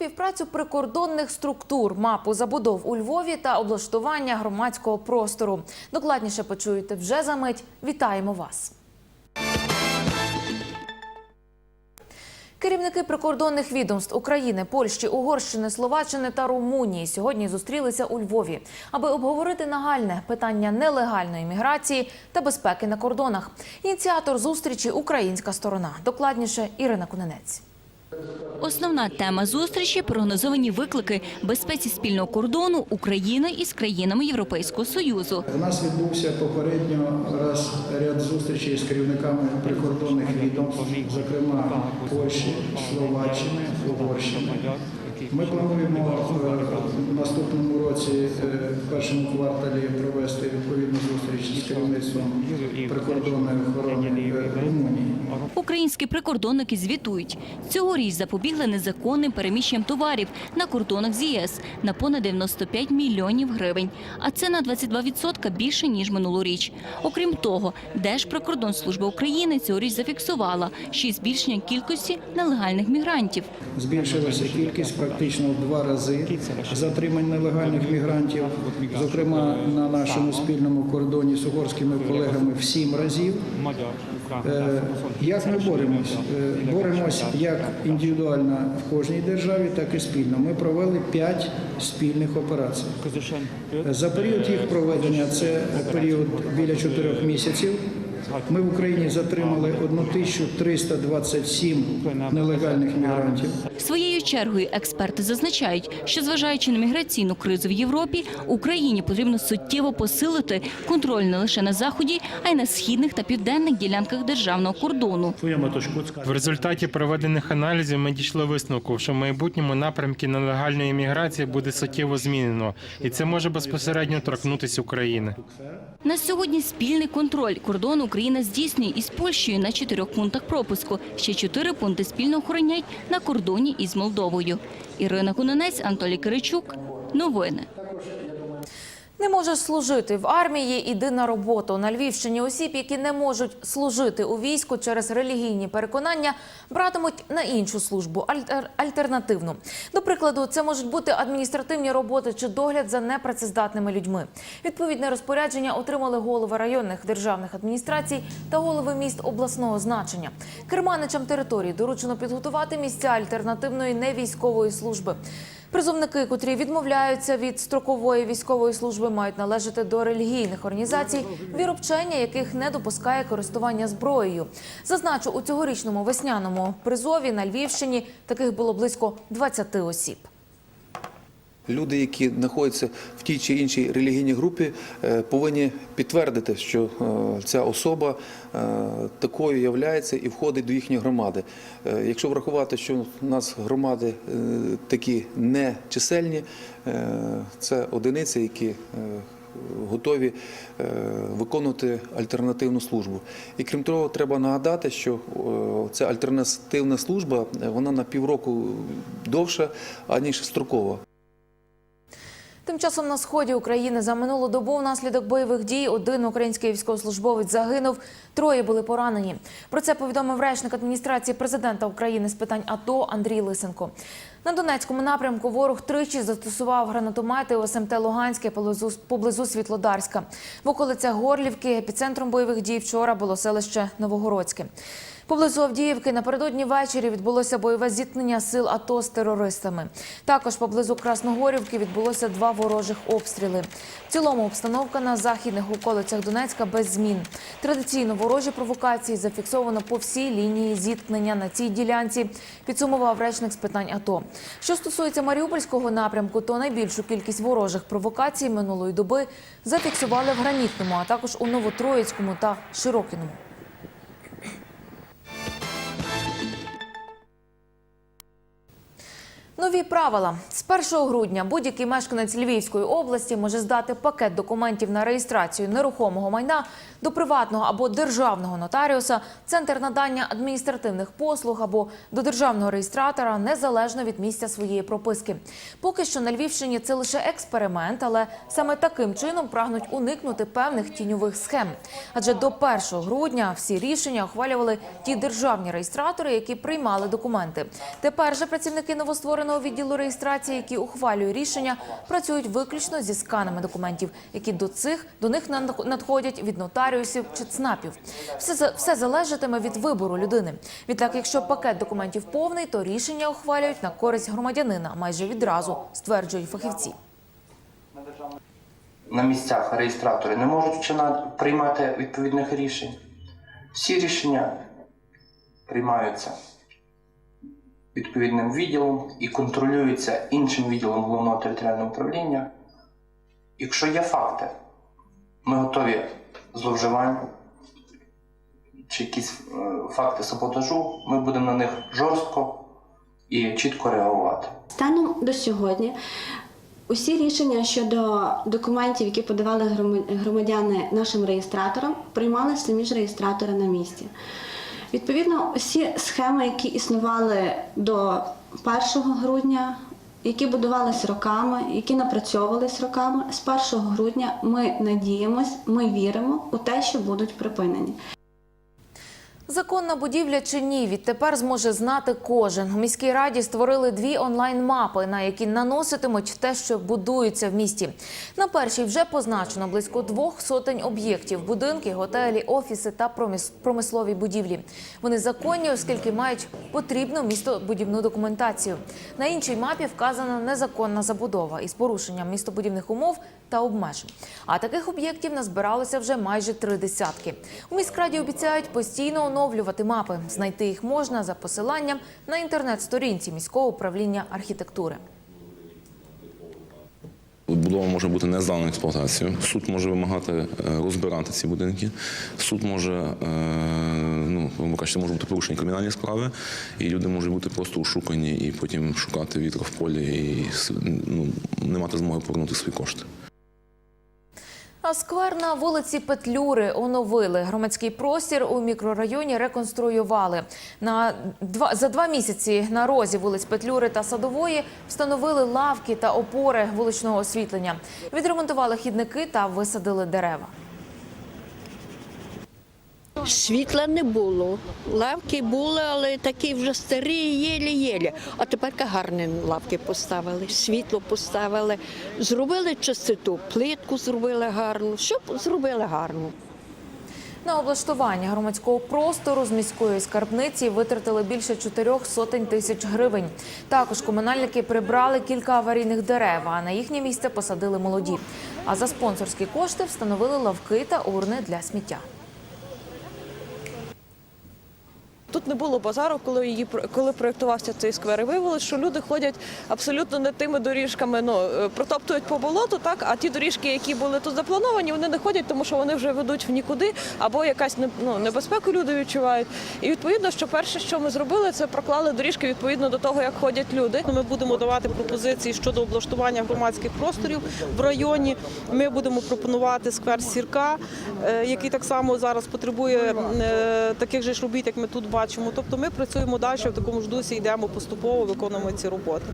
співпрацю прикордонних структур, мапу забудов у Львові та облаштування громадського простору. Докладніше почуєте вже за мить. Вітаємо вас. Керівники прикордонних відомств України, Польщі, Угорщини, Словаччини та Румунії сьогодні зустрілися у Львові, аби обговорити нагальне питання нелегальної міграції та безпеки на кордонах. Ініціатор зустрічі українська сторона. Докладніше Ірина Куненець. Основна тема зустрічі – прогнозовані виклики безпеці спільного кордону України із країнами Європейського Союзу. У нас відбувся попередньо раз ряд зустрічей з керівниками прикордонних відомств, зокрема Польщі, Словаччини, Угорщини. Ми плануємо е, в наступному році, е, в першому кварталі, провести відповідну зустріч з керівництвом прикордонної охорони е, Румунії. Українські прикордонники звітують. Цьогоріч запобігли незаконним переміщенням товарів на кордонах з ЄС на понад 95 мільйонів гривень. А це на 22% більше, ніж минулоріч. Окрім того, Держприкордонслужба України цьогоріч зафіксувала ще й збільшення кількості нелегальних мігрантів. Збільшилася кількість практично в два рази затримань нелегальних мігрантів, зокрема на нашому спільному кордоні з угорськими колегами в сім разів. Е, Як ми боремось? Е, Боремось як індивідуально в кожній державі, так і спільно. Ми провели п'ять спільних операцій. За період їх проведення, це період біля чотирьох місяців. Ми в Україні затримали 1327 нелегальних мігрантів. Своєю чергою експерти зазначають, що зважаючи на міграційну кризу в Європі, Україні потрібно суттєво посилити контроль не лише на заході, а й на східних та південних ділянках державного кордону. В результаті проведених аналізів ми дійшли висновку, що в майбутньому напрямки нелегальної міграції буде суттєво змінено, і це може безпосередньо торкнутися України. На сьогодні спільний контроль кордону Україна здійснює із Польщею на чотирьох пунктах пропуску. Ще чотири пункти спільно охороняють на кордоні із Молдовою. Ірина Кунанець, Анатолій Киричук. Новини. Не можеш служити в армії, іди на роботу. На Львівщині осіб, які не можуть служити у війську через релігійні переконання, братимуть на іншу службу альтер- альтернативну. До прикладу, це можуть бути адміністративні роботи чи догляд за непрацездатними людьми. Відповідне розпорядження отримали голови районних державних адміністрацій та голови міст обласного значення. Керманичам території доручено підготувати місця альтернативної невійськової служби. Призовники, котрі відмовляються від строкової військової служби, мають належати до релігійних організацій, віробчення яких не допускає користування зброєю. Зазначу, у цьогорічному весняному призові на Львівщині таких було близько 20 осіб. Люди, які знаходяться в тій чи іншій релігійній групі, е, повинні підтвердити, що е, ця особа е, такою являється і входить до їхньої громади. Якщо врахувати, що у нас громади такі нечисельні, е, це одиниці, які готові виконувати альтернативну службу. І крім того, треба нагадати, що ця альтернативна служба вона на півроку довша, аніж строкова. Тим часом на сході України за минулу добу внаслідок бойових дій один український військовослужбовець загинув, троє були поранені. Про це повідомив речник адміністрації президента України з питань АТО Андрій Лисенко. На Донецькому напрямку ворог тричі застосував гранатомети у СМТ Луганське поблизу, Світлодарська. В околицях Горлівки епіцентром бойових дій вчора було селище Новогородське. Поблизу Авдіївки напередодні ввечері відбулося бойове зіткнення сил АТО з терористами. Також поблизу Красногорівки відбулося два ворожих обстріли. В цілому обстановка на західних околицях Донецька без змін. Традиційно ворожі провокації зафіксовано по всій лінії зіткнення на цій ділянці. Підсумував речник з питань АТО. Що стосується Маріупольського напрямку, то найбільшу кількість ворожих провокацій минулої доби зафіксували в Гранітному, а також у Новотроїцькому та Широкіному. Нові правила з 1 грудня будь-який мешканець Львівської області може здати пакет документів на реєстрацію нерухомого майна до приватного або державного нотаріуса, центр надання адміністративних послуг або до державного реєстратора незалежно від місця своєї прописки. Поки що на Львівщині це лише експеримент, але саме таким чином прагнуть уникнути певних тіньових схем. Адже до 1 грудня всі рішення ухвалювали ті державні реєстратори, які приймали документи. Тепер же працівники новоствореного відділу реєстрації, які ухвалює рішення, працюють виключно зі сканами документів, які до цих до них над- надходять від нотаріусів чи ЦНАПів. Все все залежатиме від вибору людини. Відтак, якщо пакет документів повний, то рішення ухвалюють на користь громадянина майже відразу, стверджують фахівці. на місцях реєстратори не можуть вчина- приймати відповідних рішень. Всі рішення приймаються відповідним відділом і контролюються іншим відділом головного територіального управління. Якщо є факти, ми готові зловживань чи якісь е, факти саботажу, ми будемо на них жорстко і чітко реагувати. Станом до сьогодні усі рішення щодо документів, які подавали громадяни нашим реєстраторам, приймали самі ж реєстратори на місці. Відповідно, усі схеми, які існували до 1 грудня, які будувалися роками, які напрацьовувалися роками, з 1 грудня ми надіємось, ми віримо у те, що будуть припинені. Законна будівля чи ні, відтепер зможе знати кожен. У міській раді створили дві онлайн-мапи, на які наноситимуть те, що будується в місті. На першій вже позначено близько двох сотень об'єктів: будинки, готелі, офіси та промислові будівлі. Вони законні, оскільки мають потрібну містобудівну документацію. На іншій мапі вказана незаконна забудова із порушенням містобудівних умов та обмежень. А таких об'єктів назбиралося вже майже три десятки. У міськраді обіцяють постійно оновлювати мапи. Знайти їх можна за посиланням на інтернет-сторінці міського управління архітектури. Будова може бути не здана експлуатацію. Суд може вимагати е, розбирати ці будинки. Суд може, е, ну, кажучи, може бути порушені кримінальні справи, і люди можуть бути просто ушукані і потім шукати вітер в полі і ну, не мати змоги повернути свої кошти. Сквер на вулиці Петлюри оновили. Громадський простір у мікрорайоні реконструювали. На два за два місяці на розі вулиць Петлюри та Садової встановили лавки та опори вуличного освітлення. Відремонтували хідники та висадили дерева. Світла не було. Лавки були, але такі вже старі, єлі-єлі. А тепер гарні лавки поставили, світло поставили, зробили чистоту, плитку зробили гарну, все зробили гарно. На облаштування громадського простору з міської скарбниці витратили більше чотирьох сотень тисяч гривень. Також комунальники прибрали кілька аварійних дерев, а на їхнє місце посадили молоді. А за спонсорські кошти встановили лавки та урни для сміття. Тут не було базару, коли її коли проєктувався цей сквер. І виявилось, що люди ходять абсолютно не тими доріжками. Ну е, протоптують по болоту, так а ті доріжки, які були тут заплановані, вони не ходять, тому що вони вже ведуть в нікуди, або якась ну, небезпеку люди відчувають. І відповідно, що перше, що ми зробили, це проклали доріжки відповідно до того, як ходять люди. Ми будемо давати пропозиції щодо облаштування громадських просторів в районі. Ми будемо пропонувати сквер сірка, е, який так само зараз потребує е, таких же ж робіт, як ми тут бачимо. Тобто ми працюємо далі в такому ж дусі, йдемо поступово, виконуємо ці роботи.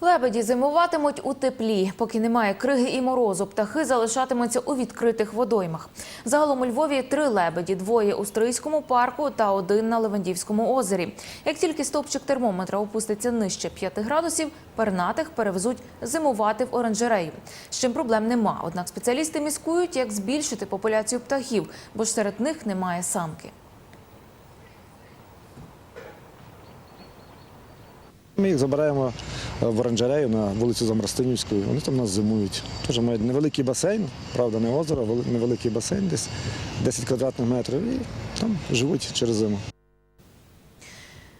Лебеді зимуватимуть у теплі. Поки немає криги і морозу, птахи залишатимуться у відкритих водоймах. Загалом у Львові три лебеді: двоє у Стрийському парку та один на Левандівському озері. Як тільки стопчик термометра опуститься нижче 5 градусів, пернатих перевезуть зимувати в оранжерею. З чим проблем нема. Однак спеціалісти міскують, як збільшити популяцію птахів, бо ж серед них немає самки. Ми їх забираємо е, в оранжерею на вулицю Замростинівську. Вони там нас зимують. Теж мають невеликий басейн, правда, не озеро, а вели- невеликий басейн, десь 10 квадратних метрів, і там живуть через зиму.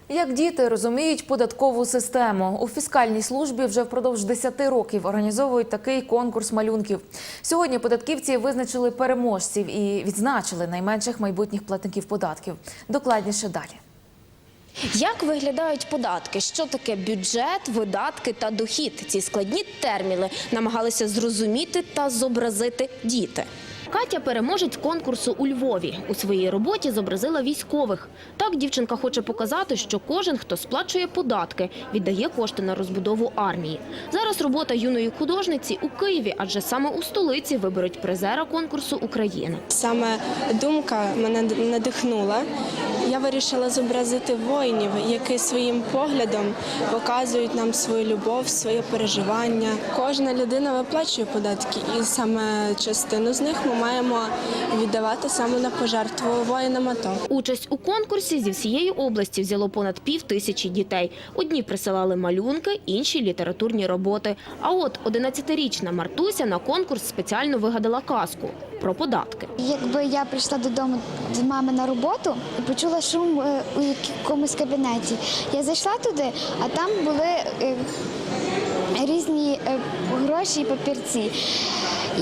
Як діти розуміють податкову систему у фіскальній службі вже впродовж 10 років організовують такий конкурс малюнків. Сьогодні податківці визначили переможців і відзначили найменших майбутніх платників податків. Докладніше далі. Як виглядають податки? Що таке бюджет, видатки та дохід? Ці складні терміни намагалися зрозуміти та зобразити діти. Катя переможець конкурсу у Львові. У своїй роботі зобразила військових. Так дівчинка хоче показати, що кожен, хто сплачує податки, віддає кошти на розбудову армії. Зараз робота юної художниці у Києві, адже саме у столиці виберуть призера конкурсу України. Саме думка мене надихнула Я вирішила зобразити воїнів, які своїм поглядом показують нам свою любов, своє переживання. Кожна людина виплачує податки, і саме частину з них ми маємо віддавати саме на пожертву воїнам АТО. Участь у конкурсі зі всієї області взяло понад пів тисячі дітей. Одні присилали малюнки, інші літературні роботи. А от 11-річна Мартуся на конкурс спеціально вигадала казку про податки. Якби я прийшла додому до мами на роботу і почула шум е, у якомусь кабінеті, я зайшла туди, а там були е, різні е, гроші і папірці.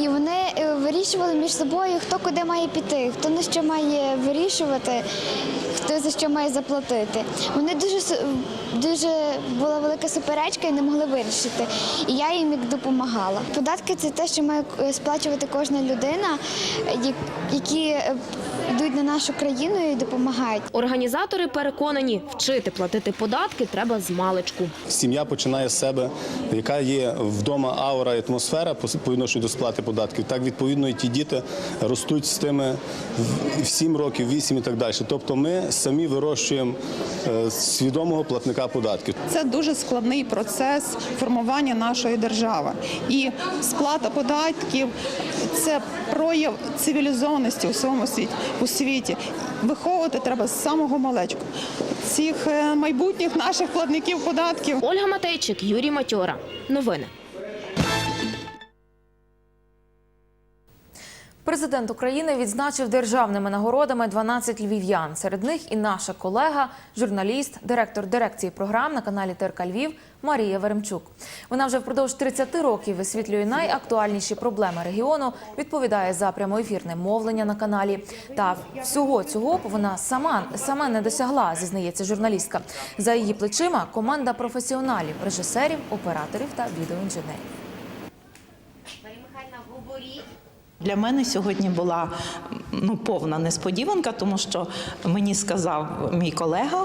І вони е, вирішували між собою, хто куди має піти, хто на що має вирішувати, хто за що має заплатити. Вони дуже дуже була велика суперечка і не могли вирішити. І я їм як допомагала. Податки це те, що має е, сплачувати кожна людина, е, які на нашу країну і допомагають. Організатори переконані, вчити платити податки треба з маличку. Сім'я починає з себе, яка є вдома аура і атмосфера по відношенню до сплати податків. Так відповідно і ті діти ростуть з тими в- в 7 років, 8 і так далі. Тобто ми самі вирощуємо е, свідомого платника податків. Це дуже складний процес формування нашої держави. І сплата податків це прояв цивілізованості у своєму світі у світі. Виховувати треба з самого малечку. Цих е, майбутніх наших платників податків. Ольга Матейчик, Юрій Матьора. Новини. Президент України відзначив державними нагородами 12 львів'ян. Серед них і наша колега, журналіст, директор дирекції програм на каналі ТРК Львів Марія Веремчук. Вона вже впродовж 30 років висвітлює найактуальніші проблеми регіону, відповідає за прямоефірне мовлення на каналі. Та всього цього вона сама сама не досягла, зізнається журналістка. За її плечима команда професіоналів, режисерів, операторів та відеоінженерів. Для мене сьогодні була ну, повна несподіванка, тому що мені сказав мій колега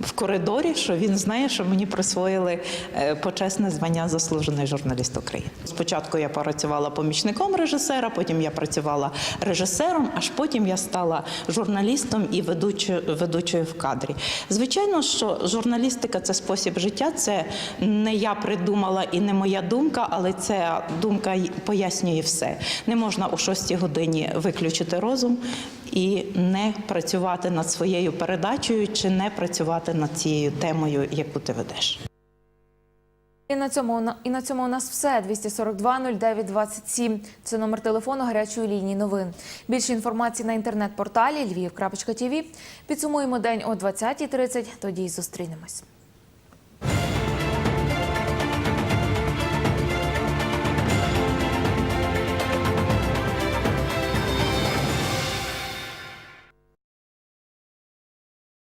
в коридорі, що він знає, що мені присвоїли е, почесне звання заслужений журналіст України. Спочатку я працювала помічником режисера, потім я працювала режисером, аж потім я стала журналістом і ведучою, ведучою в кадрі. Звичайно, що журналістика це спосіб життя, це не я придумала і не моя думка, але ця думка пояснює все. Не можна о 6 годині виключити розум і не працювати над своєю передачею чи не працювати над цією темою, яку ти ведеш. І на цьому і на цьому у нас все. 242 09 27. Це номер телефону гарячої лінії новин. Більше інформації на інтернет-порталі lviv.tv. Підсумуємо день о 20.30. Тоді й зустрінемось.